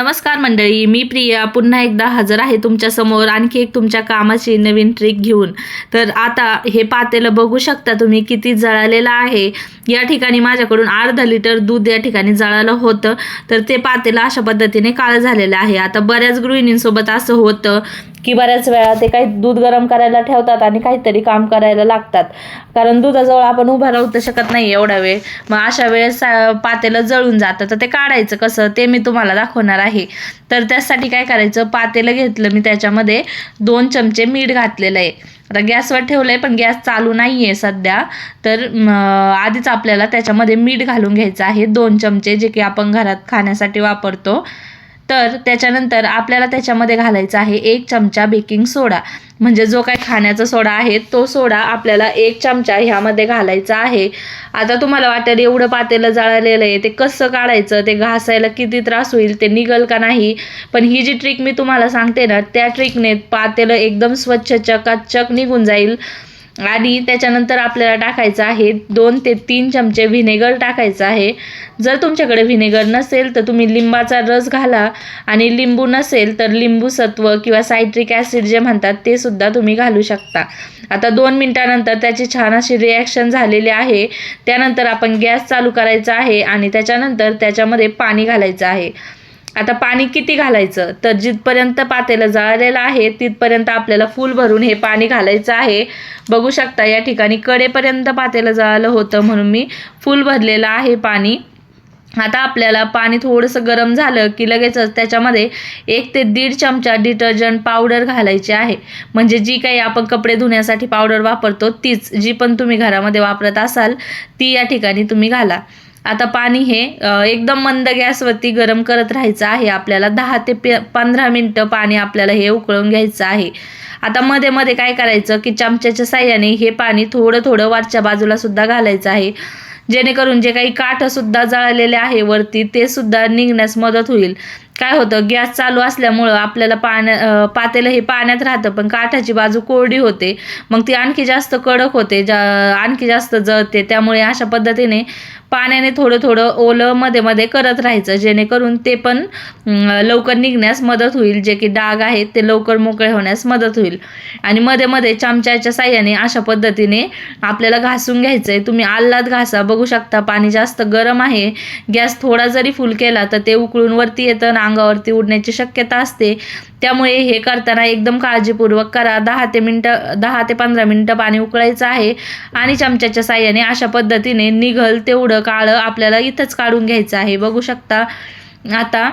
नमस्कार मंडळी मी प्रिया. पुन्हा एकदा हजर आहे तुमच्यासमोर आणखी एक तुमच्या कामाची नवीन ट्रिक घेऊन. तर आता हे पातेलं बघू शकता तुम्ही किती जळालेलं आहे. या ठिकाणी माझ्याकडून अर्धा लिटर दूध या ठिकाणी जळालं होतं. तर ते पातेलं अशा पद्धतीने काळं झालेलं आहे. आता बऱ्याच गृहिणींसोबत असं होतं. की बऱ्याच वेळा ते काही दूध गरम करायला ठेवतात आणि काहीतरी काम करायला लागतात. कारण दुधाजवळ आपण उभं राहू तर शकत नाही एवढा वेळ. मग अशा वेळेस पातेलं जळून जातं. तर ते काढायचं कसं? ते मी तुम्हाला दाखवणार आहे. तर त्यासाठी काय करायचं? पातेलं घेतलं मी त्याच्यामध्ये. दोन चमचे मीठ घातलेलं आहे. आता गॅसवर ठेवलं आहे पण गॅस चालू नाही आहे सध्या. तर आधीच आपल्याला त्याच्यामध्ये मीठ घालून घ्यायचं आहे. दोन चमचे जे की आपण घरात खाण्यासाठी वापरतो. तर त्याच्यानंतर आपल्याला त्याच्यामध्ये घालायचा आहे एक चमचा बेकिंग सोडा. म्हणजे जो काही खाण्याचा सोडा आहे तो सोडा आपल्याला एक चमचा ह्यामध्ये घालायचा आहे. आता तुम्हाला वाटेल एवढं पातेलं जाळलेलं आहे ते कसं काढायचं ते घासायला किती त्रास होईल ते निघल का नाही? पण ही जी ट्रिक मी तुम्हाला सांगते ना त्या ट्रिकने पातेलं एकदम स्वच्छ चकाचक निघून जाईल. आणि त्याच्यानंतर आपल्याला टाकायचं आहे दोन ते तीन चमचे व्हिनेगर टाकायचं आहे. जर तुमच्याकडे व्हिनेगर नसेल तर तुम्ही लिंबाचा रस घाला आणि लिंबू नसेल तर लिंबू सत्व किंवा सायट्रिक ॲसिड जे म्हणतात ते सुद्धा तुम्ही घालू शकता. आता दोन मिनटानंतर त्याची छान अशी रिॲक्शन झालेली आहे. त्यानंतर आपण गॅस चालू करायचा आहे आणि त्याच्यानंतर त्याच्यामध्ये पाणी घालायचं आहे. आता पाणी किती घालायचं? तर जिथपर्यंत पातेलं जळालेलं आहे तिथपर्यंत आपल्याला फुल भरून हे पाणी घालायचं आहे. बघू शकता या ठिकाणी कडेपर्यंत पातेलं जळालं होतं म्हणून मी फुल भरलेलं आहे पाणी. आता आपल्याला पाणी थोडंसं गरम झालं की लगेचच त्याच्यामध्ये एक ते दीड चमचा डिटर्जंट पावडर घालायची आहे. म्हणजे जी काही आपण कपडे धुण्यासाठी पावडर वापरतो तीच जी पण तुम्ही घरामध्ये वापरत असाल ती या ठिकाणी तुम्ही घाला. आता पाणी हे एकदम मंद गॅसवरती गरम करत राहायचं आहे आपल्याला. दहा ते पे पंधरा मिनटं पाणी आपल्याला हे उकळून घ्यायचं आहे. आता मध्ये मध्ये काय करायचं की चमच्याच्या साह्याने हे पाणी थोडं थोडं वरच्या बाजूला सुद्धा घालायचं आहे. जेणेकरून जे काही काठ सुद्धा जळालेले आहे वरती ते सुद्धा निघण्यास मदत होईल. काय होतं गॅस चालू असल्यामुळं आपल्याला पाण्या पातेलंही पातेलं हे पाण्यात राहतं पण काठाची बाजू कोरडी होते. मग ती आणखी जास्त कडक होते जा आणखी जास्त जळते. त्यामुळे अशा पद्धतीने पाण्याने थोडं थोडं ओलं मध्ये मध्ये करत राहायचं जेणेकरून ते पण लवकर निघण्यास मदत होईल. जे की डाग आहेत ते लवकर मोकळे होण्यास मदत होईल. आणि मध्ये मध्ये चमच्याच्या साह्याने अशा पद्धतीने आपल्याला घासून घ्यायचं आहे तुम्ही आल्लाद घासा बघू शकता. पाणी जास्त गरम आहे. गॅस थोडा जरी फुल केला तर ते उकळून वरती येतं अंगावरती उडण्याची शक्यता असते. त्यामुळे हे करताना एकदम काळजीपूर्वक करा. दहा ते मिनटं दहा ते पंधरा मिनटं पाणी उकळायचं आहे आणि चमच्याच्या साह्याने अशा पद्धतीने निघल तेवढं काळं आपल्याला इथंच काढून घ्यायचं आहे. बघू शकता आता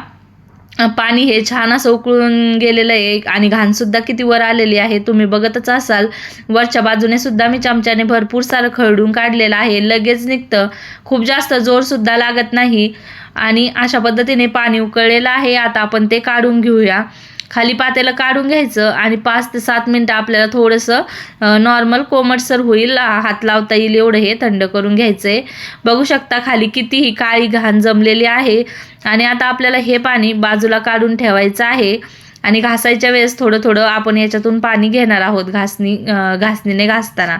पाणी हे छान असं उकळून गेलेलं आहे. आणि घाणसुद्धा किती वर आलेली आहे. तुम्ही बघतच असाल वरच्या बाजूने सुद्धा मी चमच्याने भरपूर सारं खरडून काढलेलं आहे. लगेच निघतं. खूप जास्त जोरसुद्धा लागत नाही. आणि अशा पद्धतीने पाणी उकळलेलं आहे. आता आपण ते काढून घेऊया. खाली पातेलं काढून घ्यायचं आणि पाच ते सात मिनटं आपल्याला थोडंसं नॉर्मल कोमटसर होईल हात लावता येईल एवढं हे थंड करून घ्यायचं आहे बघू शकता खाली कितीही काळी घाण जमलेली आहे. आणि आता आपल्याला हे पाणी बाजूला काढून ठेवायचं आहे. आणि घासायच्या वेळेस थोडं थोडं आपण याच्यातून पाणी घेणार आहोत घासणी घासणीने घासताना.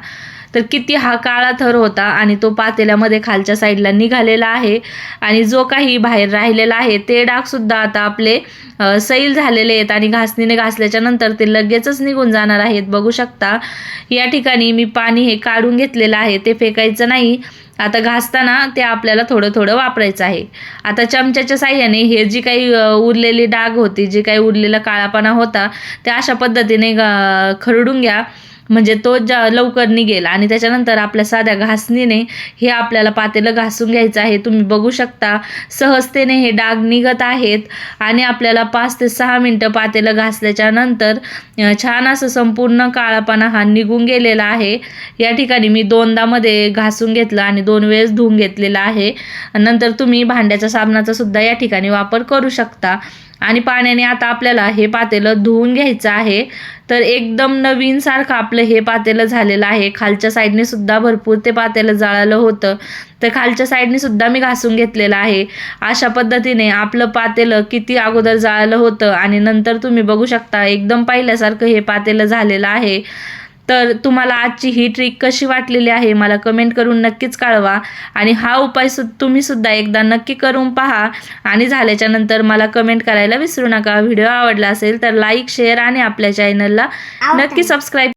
तर किती हा काळा थर होता आणि तो पातेल्यामध्ये खालच्या साईडला निघालेला आहे. आणि जो काही बाहेर राहिलेला आहे ते डागसुद्धा आता आपले सैल झालेले आहेत आणि घासणीने घासल्याच्या नंतर ते लगेचच निघून जाणार आहेत. बघू शकता या ठिकाणी मी पाणी हे काढून घेतलेलं आहे. ते फेकायचं नाही. आता घासताना ते आपल्याला थोडं थोडं वापरायचं आहे. आता चमच्याच्या साह्याने हे जी काही उरलेली डाग होती जी काही उरलेला काळापणा होता ते अशा पद्धतीने खरडून घ्या. म्हणजे तो जा लवकर निघेल आणि त्याच्यानंतर आपल्या साध्या घासणीने हे आपल्याला पातेलं घासून घ्यायचं आहे. तुम्ही बघू शकता सहजतेने हे डाग निघत आहेत आणि आपल्याला पाच ते सहा मिनटं पातेलं घासल्याच्या नंतर छान असं संपूर्ण काळापणा हा निघून गेलेला आहे. या ठिकाणी मी दोनदामध्ये घासून घेतलं आणि दोन वेळेस धुवून घेतलेलं आहे. नंतर तुम्ही भांड्याच्या साबणाचा सुद्धा या ठिकाणी वापर करू शकता. आणि पाण्याने आता आपल्याला हे पातेलं धुवून घ्यायचं आहे. तर एकदम नवीन सारखं आपलं हे पातेलं झालेलं आहे. खालच्या साईडने सुद्धा भरपूर ते पातेलं जाळलं होतं. तर खालच्या साईडने सुद्धा मी घासून घेतलेलं आहे. अशा पद्धतीने आपलं पातेलं किती अगोदर जाळलं होतं आणि नंतर तुम्ही बघू शकता एकदम पाहिल्यासारखं हे पातेलं झालेलं आहे. तर तुम्हाला आजची ही ट्रिक कशी वाटलेली आहे मला कमेंट करून नक्कीच कळवा. आणि हा उपाय सु तुम्ही सुद्धा एकदा नक्की करून पहा. आणि झाल्याच्यानंतर मला कमेंट करायला विसरू नका. व्हिडिओ आवडला असेल तर लाईक शेअर आणि आपल्या चॅनलला नक्की सबस्क्राईब